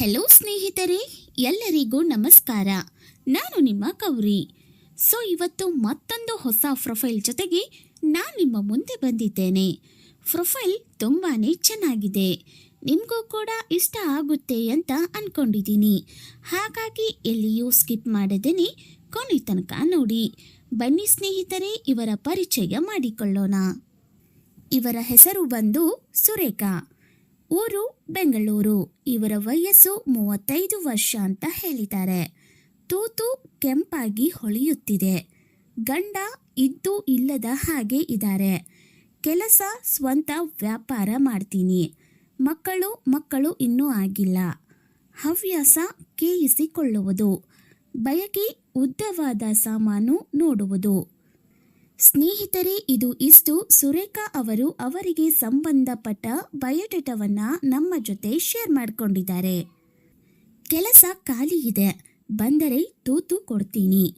Hello ಸ್ನೇಹಿತರೆ. ಎಲ್ಲರಿಗೂ ನಮಸ್ಕಾರ. ನಾನು ನಿಮ್ಮ ಕೌರಿ ಸೊ ಇವತ್ತು ಮತ್ತೊಂದು ಹೊಸ ಪ್ರೊಫೈಲ್ ಜೊತೆಗೆ ನಾನು ನಿಮ್ಮ ಮುಂದೆ ಬಂದಿದ್ದೇನೆ. ಪ್ರೊಫೈಲ್ ತುಂಬಾ ಚೆನ್ನಾಗಿದೆ. ನಿಮಗೂ ಕೂಡ ಇಷ್ಟ ಆಗುತ್ತೆ ಅಂತ ಅನ್ಕೊಂಡಿದ್ದೀನಿ. ಹಾಗಾಗಿ ಎಲ್ಲಿಯೂ ಸ್ಕಿಪ್ ಮಾಡದೇನೆ ಕೊನೆ ತನಕ ನೋಡಿ. ಬನ್ನಿ ಸ್ನೇಹಿತರೆ, ಇವರ ಪರಿಚಯ ಮಾಡಿಕೊಳ್ಳೋಣ. ಇವರ ಹೆಸರು ಬಂದು ಸುರೇಖಾ. ಊರು ಬೆಂಗಳೂರು. ಇವರ ವಯಸ್ಸು ಮೂವತ್ತೈದು ವರ್ಷ ಅಂತ ಹೇಳಿದ್ದಾರೆ. ತೂತು ಕೆಂಪಾಗಿ ಹೊಳೆಯುತ್ತಿದೆ. ಗಂಡ ಇದ್ದು ಇಲ್ಲದ ಹಾಗೆ ಇದ್ದಾರೆ. ಕೆಲಸ ಸ್ವಂತ ವ್ಯಾಪಾರ ಮಾಡ್ತೀನಿ. ಮಕ್ಕಳು ಮಕ್ಕಳು ಇನ್ನೂ ಆಗಿಲ್ಲ. ಹವ್ಯಾಸ ಕೇಯಿಸಿಕೊಳ್ಳುವುದು ಬಯಕೆ ಉದ್ದವಾದ ಸಾಮಾನು ನೋಡುವುದು. ಸ್ನೇಹಿತರೆ, ಇದು ಇಷ್ಟು ಸುರೇಖಾ ಅವರು ಅವರಿಗೆ ಸಂಬಂಧಪಟ್ಟ ಬಯೋಡೇಟಾವನ್ನ ನಮ್ಮ ಜೊತೆ ಶೇರ್ ಮಾಡಿಕೊಂಡಿದ್ದಾರೆ. ಕೆಲಸ ಖಾಲಿ ಇದೆ. ಬಂದರೆ ತೂತು ಕೊಡ್ತೀನಿ.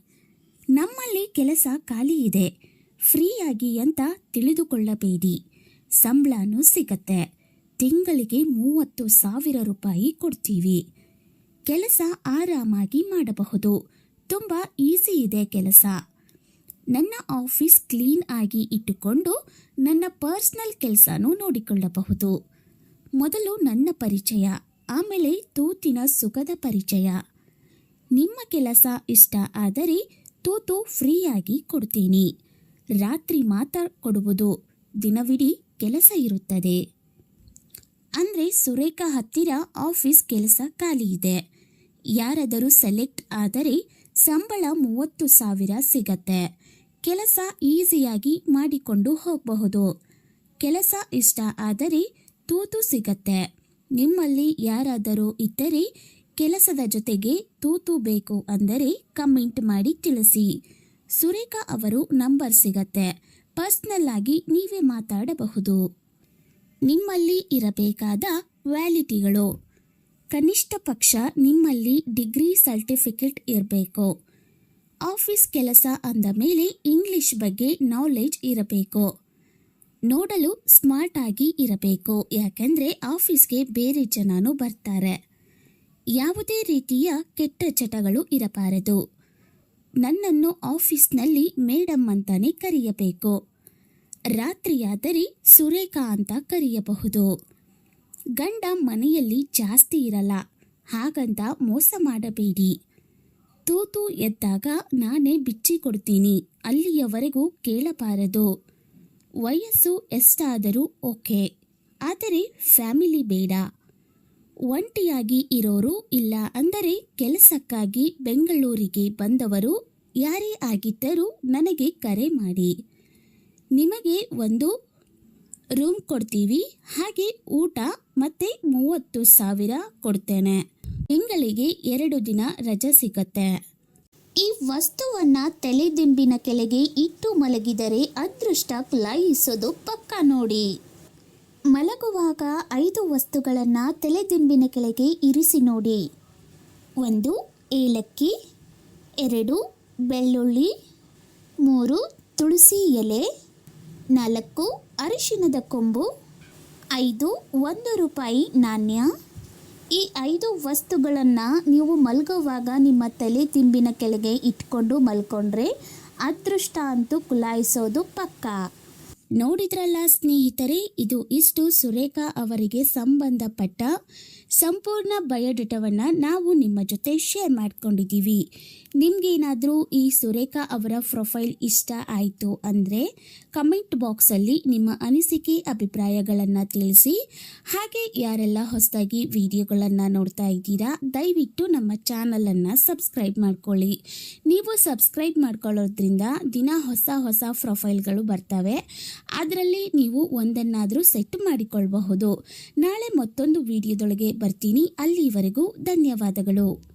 ನಮ್ಮಲ್ಲಿ ಕೆಲಸ ಖಾಲಿ ಇದೆ. ಫ್ರೀಯಾಗಿ ಅಂತ ತಿಳಿದುಕೊಳ್ಳಬೇಡಿ. ಸಂಬಳನೂ ಸಿಗತ್ತೆ. ತಿಂಗಳಿಗೆ ಮೂವತ್ತು ಸಾವಿರ ರೂಪಾಯಿ ಕೊಡ್ತೀವಿ. ಕೆಲಸ ಆರಾಮಾಗಿ ಮಾಡಬಹುದು. ತುಂಬ ಈಸಿ ಇದೆ ಕೆಲಸ. ನನ್ನ ಆಫೀಸ್ ಕ್ಲೀನ್ ಆಗಿ ಇಟ್ಟುಕೊಂಡು ನನ್ನ ಪರ್ಸ್ನಲ್ ಕೆಲಸನೂ ನೋಡಿಕೊಳ್ಳಬಹುದು. ಮೊದಲು ನನ್ನ ಪರಿಚಯ, ಆಮೇಲೆ ತೂತಿನ ಸುಖದ ಪರಿಚಯ. ನಿಮ್ಮ ಕೆಲಸ ಇಷ್ಟ ಆದರೆ ತೂತು ಫ್ರೀಯಾಗಿ ಕೊಡ್ತೀನಿ. ರಾತ್ರಿ ಮಾತ್ರ ಕೊಡುವುದು, ದಿನವಿಡೀ ಕೆಲಸ ಇರುತ್ತದೆ. ಅಂದರೆ ಸುರೇಖಾ ಹತ್ತಿರ ಆಫೀಸ್ ಕೆಲಸ ಖಾಲಿ ಇದೆ. ಯಾರಾದರೂ ಸೆಲೆಕ್ಟ್ ಆದರೆ ಸಂಬಳ ಮೂವತ್ತು ಸಾವಿರ ಸಿಗತ್ತೆ. ಕೆಲಸ ಈಸಿಯಾಗಿ ಮಾಡಿಕೊಂಡು ಹೋಗಬಹುದು. ಕೆಲಸ ಇಷ್ಟ ಆದರೆ ತೂತು ಸಿಗತ್ತೆ. ನಿಮ್ಮಲ್ಲಿ ಯಾರಾದರೂ ಇದ್ದರೆ ಕೆಲಸದ ಜೊತೆಗೆ ತೂತು ಬೇಕು ಅಂದರೆ ಕಮೆಂಟ್ ಮಾಡಿ ತಿಳಿಸಿ. ಸುರೇಖಾ ಅವರು ನಂಬರ್ ಸಿಗತ್ತೆ. ಪರ್ಸ್ನಲ್ ಆಗಿ ನೀವೇ ಮಾತಾಡಬಹುದು. ನಿಮ್ಮಲ್ಲಿ ಇರಬೇಕಾದ ವ್ಯಾಲಿಟಿಗಳು ಕನಿಷ್ಠ ಪಕ್ಷ ನಿಮ್ಮಲ್ಲಿ ಡಿಗ್ರಿ ಸರ್ಟಿಫಿಕೇಟ್ ಇರಬೇಕು. ಆಫೀಸ್ ಕೆಲಸ ಅಂದ ಮೇಲೆ ಇಂಗ್ಲಿಷ್ ಬಗ್ಗೆ ನಾಲೆಜ್ ಇರಬೇಕು. ನೋಡಲು ಸ್ಮಾರ್ಟ್ ಆಗಿ ಇರಬೇಕು. ಯಾಕೆಂದರೆ ಆಫೀಸ್ಗೆ ಬೇರೆ ಜನನೂ ಬರ್ತಾರೆ. ಯಾವುದೇ ರೀತಿಯ ಕೆಟ್ಟ ಚಟಗಳು ಇರಬಾರದು. ನನ್ನನ್ನು ಆಫೀಸ್ನಲ್ಲಿ ಮೇಡಮ್ ಅಂತಾನೆ ಕರೆಯಬೇಕು. ರಾತ್ರಿಯಾದರೆ ಸುರೇಖಾ ಅಂತ ಕರೆಯಬಹುದು. ಗಂಡ ಮನೆಯಲ್ಲಿ ಜಾಸ್ತಿ ಇರಲ್ಲ. ಹಾಗಂತ ಮೋಸ ಮಾಡಬೇಡಿ. ತೂತು ಎದ್ದಾಗ ನಾನೇ ಬಿಚ್ಚಿ ಕೊಡ್ತೀನಿ. ಅಲ್ಲಿಯವರೆಗೂ ಕೇಳಬಾರದು. ವಯಸ್ಸು ಎಷ್ಟಾದರೂ ಓಕೆ. ಆದರೆ ಫ್ಯಾಮಿಲಿ ಬೇಡ. ಒಂಟಿಯಾಗಿ ಇರೋರು ಇಲ್ಲ ಅಂದರೆ ಕೆಲಸಕ್ಕಾಗಿ ಬೆಂಗಳೂರಿಗೆ ಬಂದವರು ಯಾರೇ ಆಗಿದ್ದರೂ ನನಗೆ ಕರೆ ಮಾಡಿ. ನಿಮಗೆ ಒಂದು ರೂಮ್ ಕೊಡ್ತೀವಿ. ಹಾಗೆ ಊಟ ಮತ್ತೆ ಮೂವತ್ತು ಸಾವಿರ ಕೊಡ್ತೇನೆ. ತಿಂಗಳಿಗೆ ಎರಡು ದಿನ ರಜೆ ಸಿಗತ್ತೆ. ಈ ವಸ್ತುವನ್ನ ತಲೆದಿಂಬಿನ ಕೆಳಗೆ ಇಟ್ಟು ಮಲಗಿದರೆ ಅದೃಷ್ಟ ಕುಲಾಯಿಸೋದು ಪಕ್ಕ ನೋಡಿ. ಮಲಗುವಾಗ ಐದು ವಸ್ತುಗಳನ್ನು ತಲೆದಿಂಬಿನ ಕೆಳಗೆ ಇರಿಸಿ ನೋಡಿ. ಒಂದು ಏಲಕ್ಕಿ, ಎರಡು ಬೆಳ್ಳುಳ್ಳಿ, ಮೂರು ತುಳಸಿ ಎಲೆ ನಾಲ್ಕು ಅರಿಶಿನದ ಕೊಂಬು, ಐದು ಒಂದು ರೂಪಾಯಿ ನಾಣ್ಯ. ಈ ಐದು ವಸ್ತುಗಳನ್ನು ನೀವು ಮಲಗುವಾಗ ನಿಮ್ಮ ತಲೆ ತಿಂಬಿನ ಕೆಳಗೆ ಇಟ್ಕೊಂಡು ಮಲ್ಕೊಂಡ್ರೆ ಅದೃಷ್ಟ ಅಂತೂ ಕುಲಾಯಿಸೋದು ಪಕ್ಕ. ನೋಡಿದ್ರಲ್ಲ ಸ್ನೇಹಿತರೆ, ಇದು ಇಷ್ಟು ಸುರೇಖಾ ಅವರಿಗೆ ಸಂಬಂಧಪಟ್ಟ ಸಂಪೂರ್ಣ ಬಯೋಡೇಟಾವನ್ನು ನಾವು ನಿಮ್ಮ ಜೊತೆ ಶೇರ್ ಮಾಡ್ಕೊಂಡಿದ್ದೀವಿ. ನಿಮಗೇನಾದರೂ ಈ ಸುರೇಖಾ ಅವರ ಪ್ರೊಫೈಲ್ ಇಷ್ಟ ಆಯಿತು ಅಂದರೆ ಕಮೆಂಟ್ ಬಾಕ್ಸಲ್ಲಿ ನಿಮ್ಮ ಅನಿಸಿಕೆ, ಅಭಿಪ್ರಾಯಗಳನ್ನು ತಿಳಿಸಿ. ಹಾಗೆ ಯಾರೆಲ್ಲ ಹೊಸದಾಗಿ ವಿಡಿಯೋಗಳನ್ನು ನೋಡ್ತಾ ಇದ್ದೀರಾ, ದಯವಿಟ್ಟು ನಮ್ಮ ಚಾನಲನ್ನು ಸಬ್ಸ್ಕ್ರೈಬ್ ಮಾಡ್ಕೊಳ್ಳಿ. ನೀವು ಸಬ್ಸ್ಕ್ರೈಬ್ ಮಾಡ್ಕೊಳ್ಳೋದ್ರಿಂದ ದಿನ ಹೊಸ ಹೊಸ ಪ್ರೊಫೈಲ್ಗಳು ಬರ್ತವೆ. ಅದರಲ್ಲಿ ನೀವು ಒಂದನ್ನಾದರೂ ಸೆಟ್ ಮಾಡಿಕೊಳ್ಳಬಹುದು ನಾಳೆ ಮತ್ತೊಂದು ವಿಡಿಯೋದೊಳಗೆ ಬರ್ತೀನಿ. ಅಲ್ಲಿವರೆಗೂ ಧನ್ಯವಾದಗಳು.